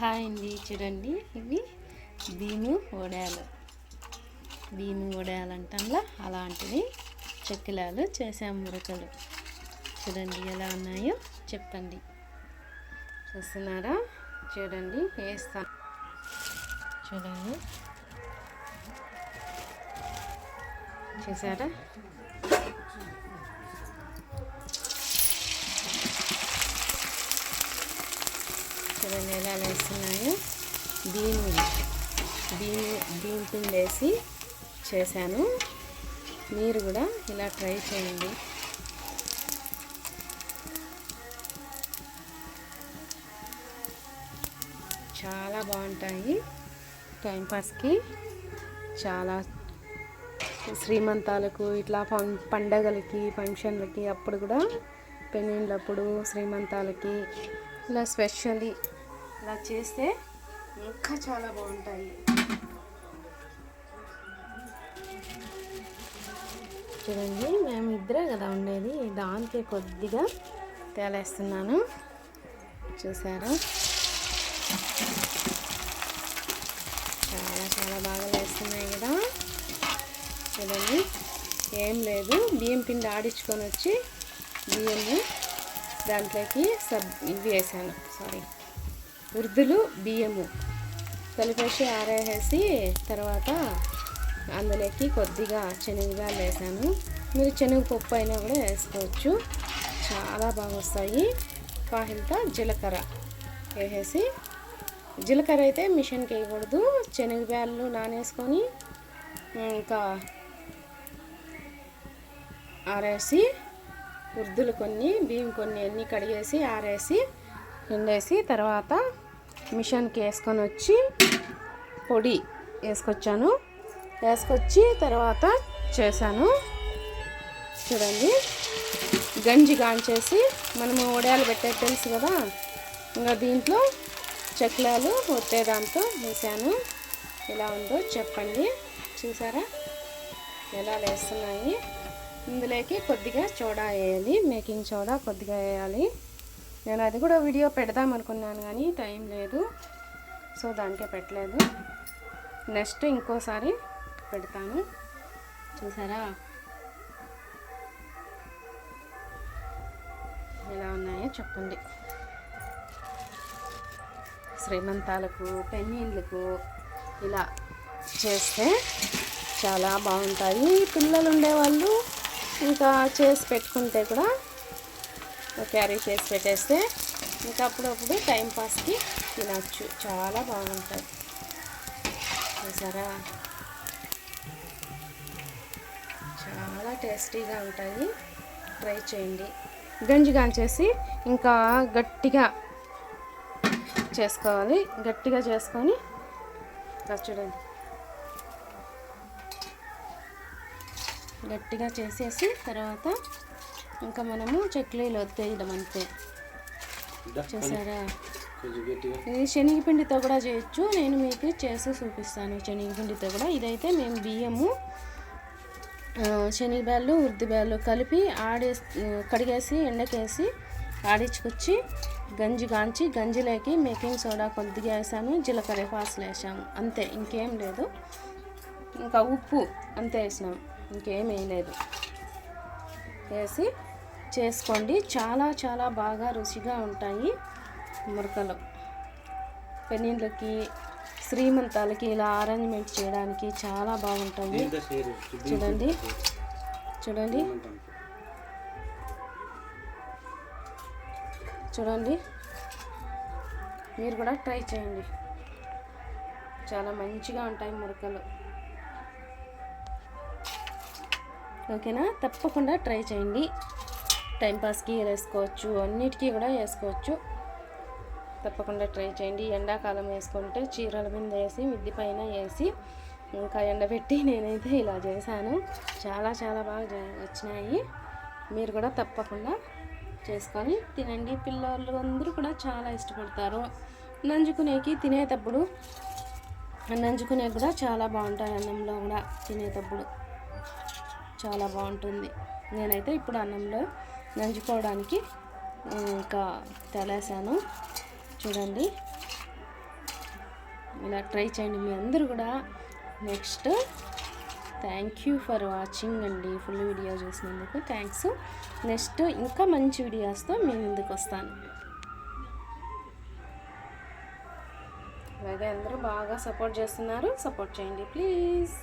Hi అండి చూడండి. ఇవి భీము వడాలు. భీము వడాలు అంటంలా అలాంటివి చెక్కిలాలు చేసాం మురకలు. చూడండి ఎలా ఉన్నాయో చెప్పండి. చూస్తున్నారా? చూడండి వేస్తా. చూడండి. చూసారా? చూడండి ఎలా వేస్తున్నాయో. బియ్యం బియ్యం బియ్యం పిండి వేసి చేశాను. మీరు కూడా ఇలా ట్రై చేయండి. చాలా బాగుంటాయి. టైంపాస్కి చాలా శ్రీమంతాలకు ఇట్లా ఫం పండగలకి ఫంక్షన్లకి అప్పుడు కూడా పెళ్ళిళ్ళప్పుడు శ్రీమంతాలకి ఇలా స్పెషల్లీ ఇలా చేస్తే ఇంకా చాలా బాగుంటాయి. చూడండి మేము ఇద్దరే కదా ఉండేది. దానికి కొద్దిగా తేలేస్తున్నాను. చూసారా? చాలా చాలా బాగా వేస్తున్నాయి కదా. చూడండి ఏం లేదు. బియ్యం పిండి ఆడించుకొని వచ్చి బియ్యము దాంట్లోకి సబ్ ఇవి వేసాను. సారీ ఉర్దులు బియ్యము. కలిపేసి ఆరేసి తర్వాత అందులోకి కొద్దిగా శనగలు వేసాను. మీరు శనగపప్పు అయినా కూడా వేసుకోవచ్చు. చాలా బాగా వస్తాయి కాహింత జీలకర్ర వేసేసి జీలకర్ర అయితే మిషన్కి వేయకూడదు. శనగబ్యాళ్ళు నానేసుకొని ఇంకా ఆరేసి ఉర్దులు కొన్ని బియ్యం కొన్ని అన్నీ కడిగేసి ఆరేసి ఎండేసి తర్వాత మిషన్కి వేసుకొని వచ్చి పొడి వేసుకొచ్చాను. వేసుకొచ్చి తర్వాత చేశాను. చూడండి. గంజి కాంచేసి మనము వడియాలు పెట్టే తెలుసు కదా? ఇంకా దీంట్లో చెక్లాలు ఒత్తేదాంతో వేసాను ఎలా ఉందో చెప్పండి. చూసారా? ఎలా వేస్తున్నాయి? ఇందులోకి కొద్దిగా చోడా వేయాలి. మేకింగ్ చోడా కొద్దిగా వేయాలి. నేను అది కూడా వీడియో పెడదాం అనుకున్నాను కానీ టైం లేదు. సో దానికే పెట్టలేదు. నెక్స్ట్ ఇంకోసారి పెడతాను. చూసారా? ఎలా ఉన్నాయో చెప్పండి. శ్రీమంతాలకు పెళ్ళిళ్ళకు ఇలా చేస్తే చాలా బాగుంటాయి. పిల్లలు ఉండేవాళ్ళు ఇంకా చేసి పెట్టుకుంటే కూడా క్యారీ చేసి పెట్టేస్తే ఇంకా అప్పుడప్పుడు టైంపాస్కి తినచ్చు. చాలా బాగుంటుంది. చూసారా? చాలా టేస్టీగా ఉంటాయి. ట్రై చేయండి. గంజి చేసి ఇంకా గట్టిగా చేసుకోవాలి. గట్టిగా చేసుకొని చూడండి. గట్టిగా చేసేసి తర్వాత ఇంకా మనము చెక్లీలు వత్తేయడం అంతే. చూసారా ఇది శనగపిండితో కూడా చేయొచ్చు. నేను మీకు చేసి చూపిస్తాను శనగపిండితో కూడా. ఇదైతే మేము బియ్యము శనగబ్యాళ్ళు ఉర్దిబ్యాళ్ళు కలిపి ఆడే కడిగేసి ఎండకేసి ఆడించుకొచ్చి గంజి కాంచి గంజిలోకి మేకింగ్ సోడా కొద్దిగా వేసాను. జీలకర్ర పాసులు వేసాము. అంతే ఇంకేం లేదు. ఇంకా ఉప్పు అంతే వేసినాం. ఇంకేం వేయలేదు వేసి చేసుకోండి. చాలా చాలా బాగా రుచిగా ఉంటాయి మురకలు. పెళ్ళిళ్ళకి శ్రీమంతాలకి ఇలా అరేంజ్మెంట్ చేయడానికి చాలా బాగుంటాయి చూడండి. చూడండి. చూడండి. మీరు కూడా ట్రై చేయండి. చాలా మంచిగా ఉంటాయి మురకలు. ఓకేనా? తప్పకుండా ట్రై చేయండి. టైంపాస్కి వేసుకోవచ్చు. అన్నిటికీ కూడా వేసుకోవచ్చు. తప్పకుండా ట్రై చేయండి. ఎండాకాలం వేసుకుంటే చీరల మీద వేసి మిద్ది పైన వేసి ఇంకా ఎండబెట్టి నేనైతే ఇలా చేశాను. చాలా చాలా బాగా వచ్చినాయి. మీరు కూడా తప్పకుండా చేసుకొని తినండి. పిల్లలు అందరూ కూడా చాలా ఇష్టపడతారు. నంజుకునేకి తినేటప్పుడు నంజుకునే కూడా చాలా బాగుంటాయి అన్నంలో కూడా తినేటప్పుడు. చాలా బాగుంటుంది. నేనైతే ఇప్పుడు అన్నంలో నంజుకోవడానికి ఇంకా తెలేసాను. చూడండి. ఇలా ట్రై చేయండి మీ అందరూ కూడా. Next thank you for watching అండి ఫుల్ వీడియో చూసినందుకు. థ్యాంక్స్. నెక్స్ట్ ఇంకా మంచి వీడియోస్తో మీ ముందుకు వస్తాను. అలాగే అందరూ బాగా సపోర్ట్ చేస్తున్నారు. సపోర్ట్ చేయండి ప్లీజ్.